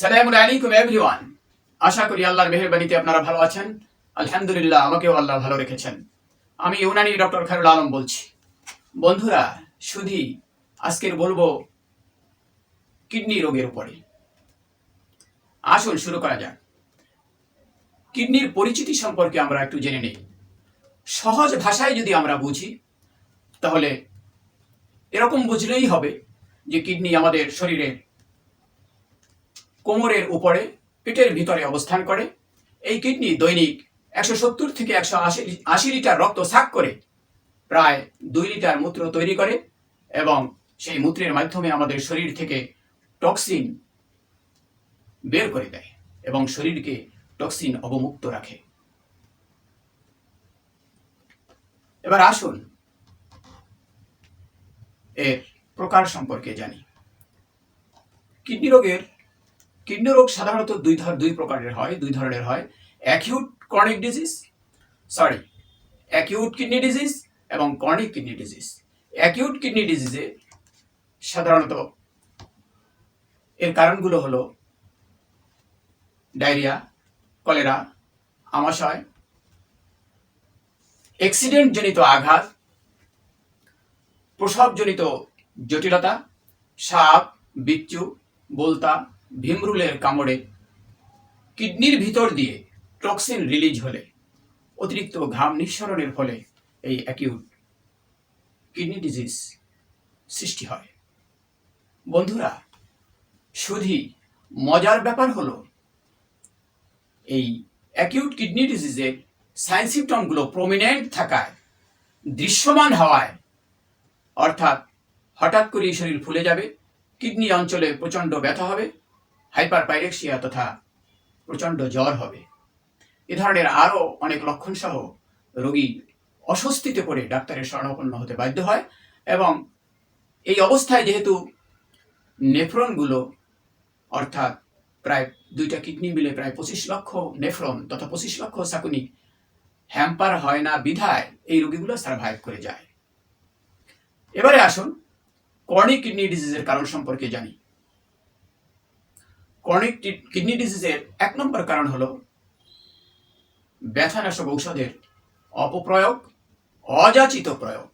সালামুন আলাইকুম এভরিওয়ান আশা করি আল্লাহর মেহেরবানিতে আপনারা ভালো আছেন। আলহামদুলিল্লাহ, আমাকেও আল্লাহ ভালো রেখেছেন। আমি ইউনানি ডক্টর খায়রুল আলম বলছি। বন্ধুরা, শুধু আজকের বলব কিডনি রোগের উপরে। আসুন, শুরু করা যাক। কিডনির পরিচিতি সম্পর্কে আমরা একটু জেনে নেই। সহজ ভাষায় যদি আমরা বুঝি, তাহলে এরকম বুঝলেই হবে যে কিডনি আমাদের শরীরের কোমরের উপরে পেটের ভিতরে অবস্থান করে। এই কিডনি দৈনিক একশো সত্তর থেকে একশো আশি আশি লিটার রক্ত সাক করে, প্রায় দুই লিটার মূত্র তৈরি করে এবং সেই মূত্রের মাধ্যমে আমাদের শরীর থেকে টক্সিন বের করে দেয় এবং শরীরকে টক্সিন অবমুক্ত রাখে। এবার আসুন এর প্রকার সম্পর্কে জানি। কিডনি রোগের কিডনি রোগ সাধারণত দুই ধর, দুই প্রকারের হয়, দুই ধরনের হয়। Acute chronic disease sorry acute kidney disease এবং chronic kidney disease acute kidney ডিজিজে সাধারণত এর কারণগুলো হলো ডায়রিয়া, কলেরা, আমাশয় অ্যাক্সিডেন্ট জনিত আঘাত, প্রসবজনিত জটিলতা, সাপ, বিচ্ছু, বলতা ভীমরুলের কামড়ে কিডনির ভিতর দিয়ে টক্সিন রিলিজ হলে, অতিরিক্ত ঘাম নিঃসরণের ফলে এই অ্যাকিউট কিডনি ডিজিজ সৃষ্টি হয়। বন্ধুরা শুধু মজার ব্যাপার হলো, এই অ্যাকিউট কিডনি ডিজিজের সাইন সিমটমগুলো প্রমিনেন্ট থাকায়, দৃশ্যমান হওয়ায়, অর্থাৎ হঠাৎ করেই শরীর ফুলে যাবে কিডনি অঞ্চলে প্রচণ্ড ব্যথা হবে হাইপার পাইরেক্সিয়া তথা প্রচণ্ড জ্বর হবে। এ ধরনের আরও অনেক লক্ষণ সহ রোগী অস্বস্তিতে পড়ে ডাক্তারের শরণাপন্ন হতে বাধ্য হয় এবং এই অবস্থায় যেহেতু নেফ্রনগুলো অর্থাৎ প্রায় দুইটা কিডনি মিলে প্রায় পঁচিশ লক্ষ নেফ্রন তথা পঁচিশ লক্ষ সাকুনি হ্যাম্পার হয় না বিধায় এই রোগীগুলো সার্ভাইভ করে যায়। এবারে আসুন কর্নিক কিডনি ডিজিজের কারণ সম্পর্কে জানি। কর্নিক কিডনি ডিজিজের এক নম্বর কারণ হলো ব্যথানাশক ঔষধের অপপ্রয়োগ, অযাচিত প্রয়োগ।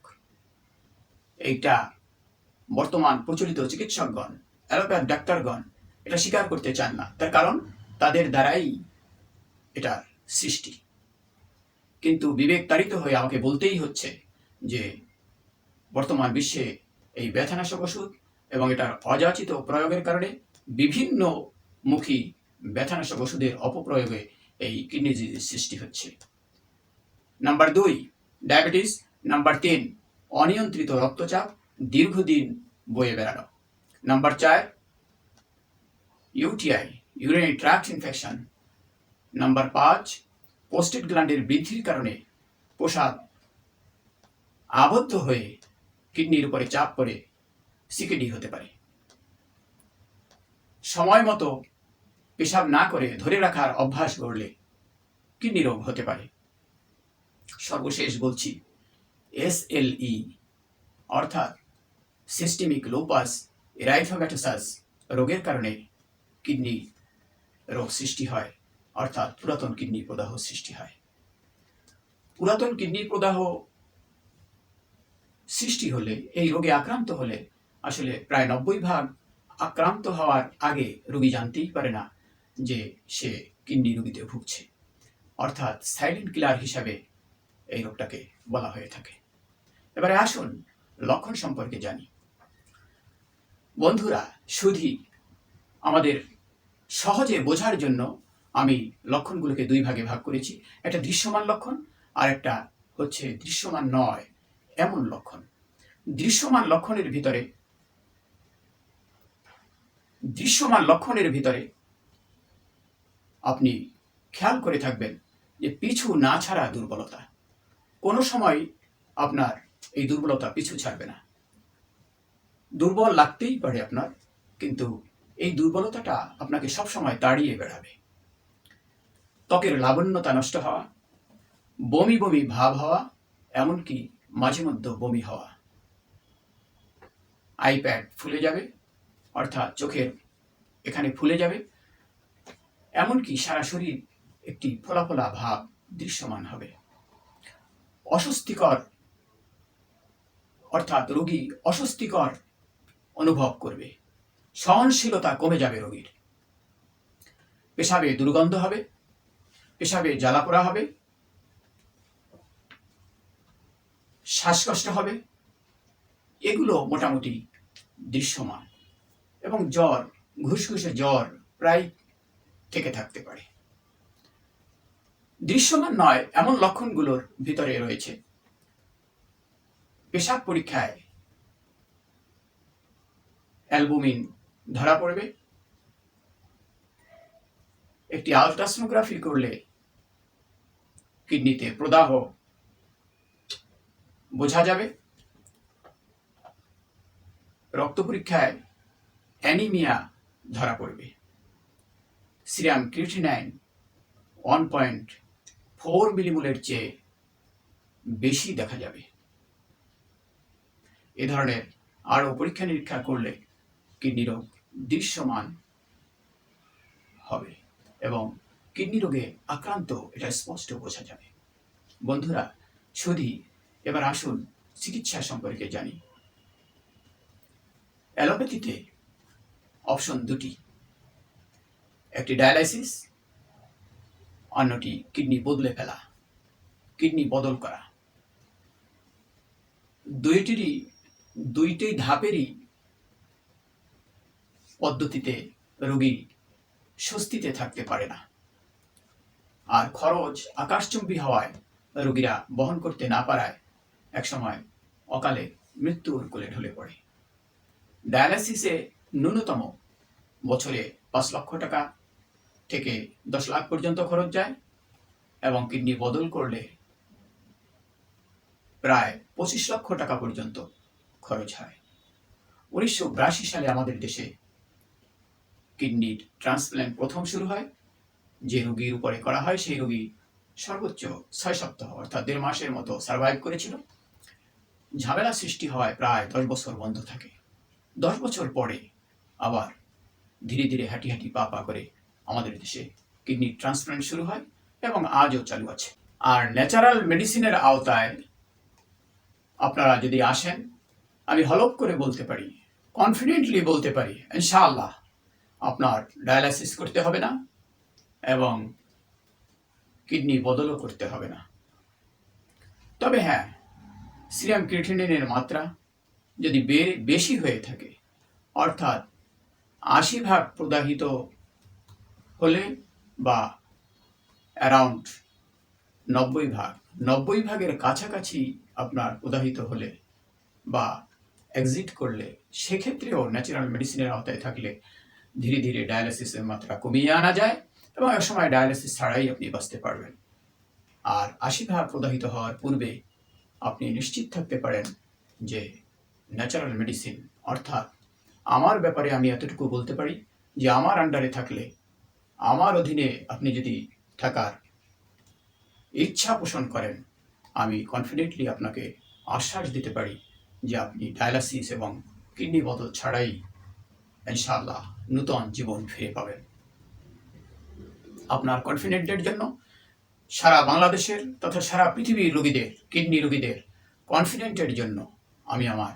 এইটা বর্তমান প্রচলিত চিকিৎসকগণ, অ্যালোপ্যাথ ডাক্তারগণ এটা স্বীকার করতে চান না। তার কারণ তাদের দ্বারাই এটার সৃষ্টি। কিন্তু বিবেক তাড়িত হয়ে আমাকে বলতেই হচ্ছে যে বর্তমান বিশ্বে এই ব্যথানাশক ওষুধ এবং এটার অযাচিত প্রয়োগের কারণে বিভিন্ন মুখী ব্যথানাশক ওষুধের অপপ্রয়োগে এই কিডনি ডিজিজ সৃষ্টি হচ্ছে। নাম্বার দুই, ডায়াবেটিস। নাম্বার তিন, অনিয়ন্ত্রিত রক্তচাপ দীর্ঘদিন বয়ে বেড়ানো। নাম্বার চার, UTI urinary tract infection number পাঁচ পোস্টেড গ্ল্যান্ডের বৃদ্ধির কারণে প্রসাদ আবদ্ধ হয়ে কিডনির উপরে চাপ পড়ে সিকেডি হতে পারে। সময় মতো পেশাব না করে ধরে রাখার অভ্যাস গড়লে কিডনি রোগ হতে পারে? সর্বশেষ বলছি, এস এল ই, অর্থাৎ সিস্টেমিক লোপাস এরাইথোগ্যাটোসাস রোগের কারণে কিডনি রোগ সৃষ্টি হয়, অর্থাৎ পুরাতন কিডনি প্রদাহ সৃষ্টি হয়। পুরাতন কিডনি প্রদাহ সৃষ্টি হলে, এই রোগে আক্রান্ত হলে আসলে প্রায় নব্বই ভাগ আক্রান্ত হওয়ার আগে রোগী জানতেই পারে না যে সে কিডনি রোগীতে ভুগছে। অর্থাৎ সাইলেন্ট কিলার হিসাবে এই রোগটাকে বলা হয়ে থাকে। এবারে আসুন লক্ষণ সম্পর্কে জানি। বন্ধুরা শুধু আমাদের সহজে বোঝার জন্য আমি লক্ষণগুলোকে দুই ভাগে ভাগ করেছি। একটা দৃশ্যমান লক্ষণ, আর একটা হচ্ছে দৃশ্যমান নয়, এমন লক্ষণ। দৃশ্যমান লক্ষণের ভিতরে, দৃশ্যমান লক্ষণের ভিতরে আপনি খেয়াল করে থাকবেন যে পিছু না ছাড়া দুর্বলতা। কোনো সময় আপনার এই দুর্বলতা পিছু ছাড়বে না। দুর্বল লাগতেই পারে আপনার, কিন্তু এই দুর্বলতাটা আপনাকে সবসময় তাড়িয়ে বেড়াবে। ত্বকের লাবণ্যতা নষ্ট হওয়া, বমি বমি ভাব হওয়া, এমনকি মাঝে মধ্যে বমি হওয়া। আইপ্যাড ফুলে যাবে, অর্থাৎ চোখের এখানে ফুলে যাবে এমনকি সারা শরীর একটি ফোলাফোলা ভাব দৃশ্যমান হবে। অস্বস্তিকর অর্থাৎ রোগী অস্বস্তিকর অনুভব করবে। সহনশীলতা কমে যাবে রোগীর। পেশাবে দুর্গন্ধ হবে, পেশাবে জ্বালাপোড়া হবে, শ্বাসকষ্ট হবে, এগুলো মোটামুটি দৃশ্যমান। এবং জ্বর, ঘুষঘুষে জ্বর প্রায় থেকে থাকতে পারে। দৃশ্যমান নয়, এমন লক্ষণগুলোর ভিতরে রয়েছে। পেশাব পরীক্ষায় অ্যালবুমিন ধরা পড়বে। একটি আলট্রাসোনোগ্রাফি করলে কিডনিতে প্রদাহ বোঝা যাবে। রক্ত পরীক্ষায় অ্যানিমিয়া ধরা পড়বে। Serum creatinine one point four মিলিমোলের চেয়ে বেশি দেখা যাবে। এ ধরনের আরও পরীক্ষা নিরীক্ষা করলে কিডনি রোগ দৃশ্যমান হবে এবং কিডনি রোগে আক্রান্ত, এটা স্পষ্ট বোঝা যাবে। বন্ধুরা শুধু এবার আসুন চিকিৎসা সম্পর্কে জানি। অ্যালোপ্যাথিতে অপশন দুটি। একটি ডায়ালাইসিস অন্যটি কিডনি বদলে ফেলা কিডনি বদল করা। দুইটিরই, দুইটি ধাপেরই পদ্ধতিতে রোগী স্বস্তিতে থাকতে পারে না। আর খরচ আকাশচুম্বী হওয়ায় রোগীরা বহন করতে না পারায় একসময় অকালে মৃত্যুর কোলে ঢলে পড়ে। ডায়ালাইসিসে ন্যূনতম বছরে পাঁচ লক্ষ টাকা থেকে দশ লাখ পর্যন্ত খরচ যায় এবং কিডনি বদল করলে প্রায় পঁচিশ লক্ষ টাকা পর্যন্ত খরচ হয়। উনিশশো বিরাশি সালে আমাদের দেশে কিডনির ট্রান্সপ্ল্যান্ট প্রথম শুরু হয়। যে রোগীর উপরে করা হয় সেই রোগী সর্বোচ্চ ছয় সপ্তাহ অর্থাৎ দেড় মাসের মতো সার্ভাইভ করেছিল। ঝামেলা সৃষ্টি হওয়ায় প্রায় দশ বছর বন্ধ থাকে। দশ বছর পরে আবার ধীরে ধীরে হাঁটি হাঁটি পা পা করে আমাদের দেশে। কিডনি ট্রান্সপ্লান্ট শুরু হয় এবং আজও চালু আছে। আর ন্যাচারাল মেডিসিনের আওতায় আপনারা যদি আসেন, আমি হলপ করে বলতে পারি কনফিডেন্টলি বলতে পারি, ইনশাআল্লাহ আপনার ডায়ালাইসিস করতে হবে না এবং কিডনি বদলও করতে হবে না। তবে হ্যাঁ সিরাম ক্রিটিনিনের মাত্রা যদি বেশি হয়ে থাকে, অর্থাৎ আশি ভাগ প্রদাহিত হলে বা অ্যারাউন্ড নব্বই ভাগ, নব্বই ভাগের কাছাকাছি আপনার প্রদাহিত হলে বা এক্সিট করলে সেক্ষেত্রেও ন্যাচারাল মেডিসিনের আওতায় থাকলে ধীরে ধীরে ডায়ালিসিসের মাত্রা কমিয়ে আনা যায় এবং এক সময় ডায়ালিসিস ছাড়াই আপনি বাঁচতে পারবেন। আর আশি ভাগ প্রদাহিত হওয়ার পূর্বে আপনি নিশ্চিত থাকতে পারেন যে ন্যাচারাল মেডিসিন অর্থাৎ আমার ব্যাপারে আমি এতটুকু বলতে পারি যে আমার আন্ডারে থাকলে আমার অধীনে আপনি যদি থাকার ইচ্ছা পোষণ করেন, আমি কনফিডেন্টলি আপনাকে আশ্বাস দিতে পারি যে আপনি ডায়ালাসিস এবং কিডনি বদল ছাড়াই ইনশাআল্লাহ নূতন জীবন ফিরে পাবেন। আপনার কনফিডেন্টের জন্য সারা বাংলাদেশের তথা সারা পৃথিবীর রোগীদের, কিডনি রোগীদের কনফিডেন্টের জন্য আমি আমার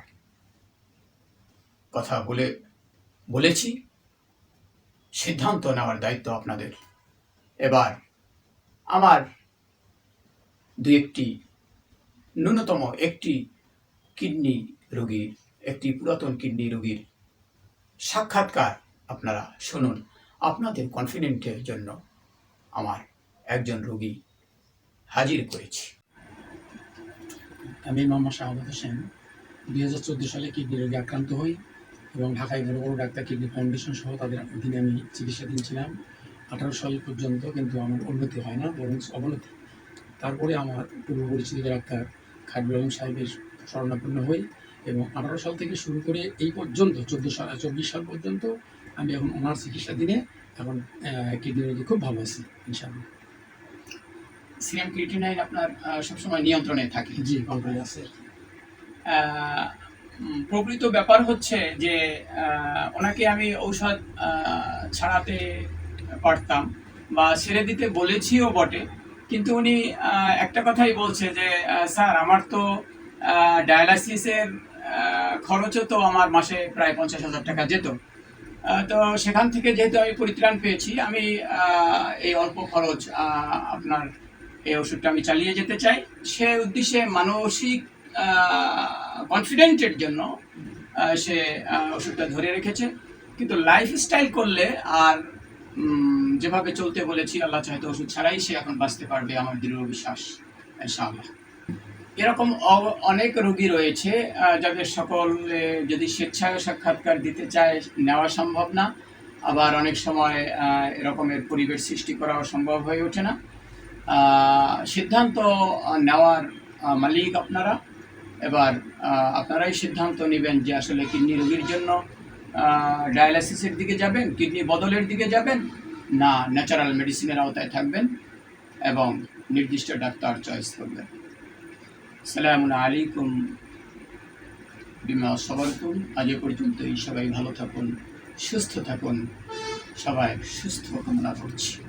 কথা বলে, বলেছি। সিদ্ধান্ত নেওয়ার দায়িত্ব আপনাদের। এবার আমার দু একটি, ন্যূনতম একটি কিডনি রোগীর, একটি পুরাতন কিডনি রোগীর সাক্ষাৎকার আপনারা শুনুন। আপনাদের কনফিডেন্টের জন্য আমার একজন রোগী হাজির করেছি। আমি মোহাম্মদ শাহাদ হোসেন। দুই হাজার চোদ্দ সালে কিডনি রোগে আক্রান্ত হই। এবং ঢাকায় বড় বড় ডাক্তার কিডনি ফাউন্ডেশন সহ তাদের অধীনে আমি চিকিৎসাধীন ছিলাম। আঠারো সাল পর্যন্ত কিন্তু আমার উন্নতি হয় না বরং অবনতি। তারপরে আমার পূর্ব পরিচিত ডাক্তার খাজুল আলম সাহেবের শরণাপন্ন হই এবং আঠারো সাল থেকে শুরু করে এই পর্যন্ত চোদ্দ সাল চব্বিশ সাল পর্যন্ত আমি এখন ওনার চিকিৎসাধীনে এখন কিডনি রোগী খুব ভালো আছি ইনশাআল্লাহ। সিএম ক্রিটিনাইন আপনার সবসময় নিয়ন্ত্রণে থাকে। জি কন্ট্রোলে আছে। প্রকৃত ব্যাপার হচ্ছে যে ওনাকে আমি ঔষধ ছাড়াতে পারতাম বা ছেড়ে দিতে বলেছিও বটে। কিন্তু উনি একটা কথাই বলছে যে স্যার, আমার তো ডায়ালাইসিসের খরচও তো আমার মাসে প্রায় পঞ্চাশ হাজার টাকা যেত। তো সেখান থেকে যেহেতু আমি পরিত্রাণ পেয়েছি, আমি এই অল্প খরচ আপনার এই ওষুধটা আমি চালিয়ে যেতে চাই। সে উদ্দেশ্যে মানসিক কনফিডেন্টের জন্য সে ওষুধটা ধরে রেখেছে। কিন্তু লাইফস্টাইল করলে আর যেভাবে চলতে বলেছি, আল্লাহ চাইতে ওষুধ ছাড়াই সে এখন বাঁচতে পারবে আমার দৃঢ় বিশ্বাস, ইনশাআল্লাহ। এরকম অনেক রোগী রয়েছে যাদের সকলে যদি স্বেচ্ছায় সাক্ষাৎকার দিতে চায়, নেওয়া সম্ভব না। আবার অনেক সময় এরকমের পরিবেশ সৃষ্টি করাও সম্ভব হয়ে ওঠে না। সিদ্ধান্ত নেওয়ার মালিক আপনারা। এবার আপনারাই সিদ্ধান্ত নেবেন যে আসলে কিডনি রোগীর জন্য ডায়ালাসিসের দিকে যাবেন, কিডনি বদলের দিকে যাবেন, না ন্যাচারাল মেডিসিনের আওতায় থাকবেন এবং নির্দিষ্ট ডাক্তার চয়েস করবেন। সালামুন আলাইকুম। বিমা সবরকুম। আজ পর্যন্তই। সবাই ভালো থাকুন, সুস্থ থাকুন। সবাই সুস্থ কামনা করছি।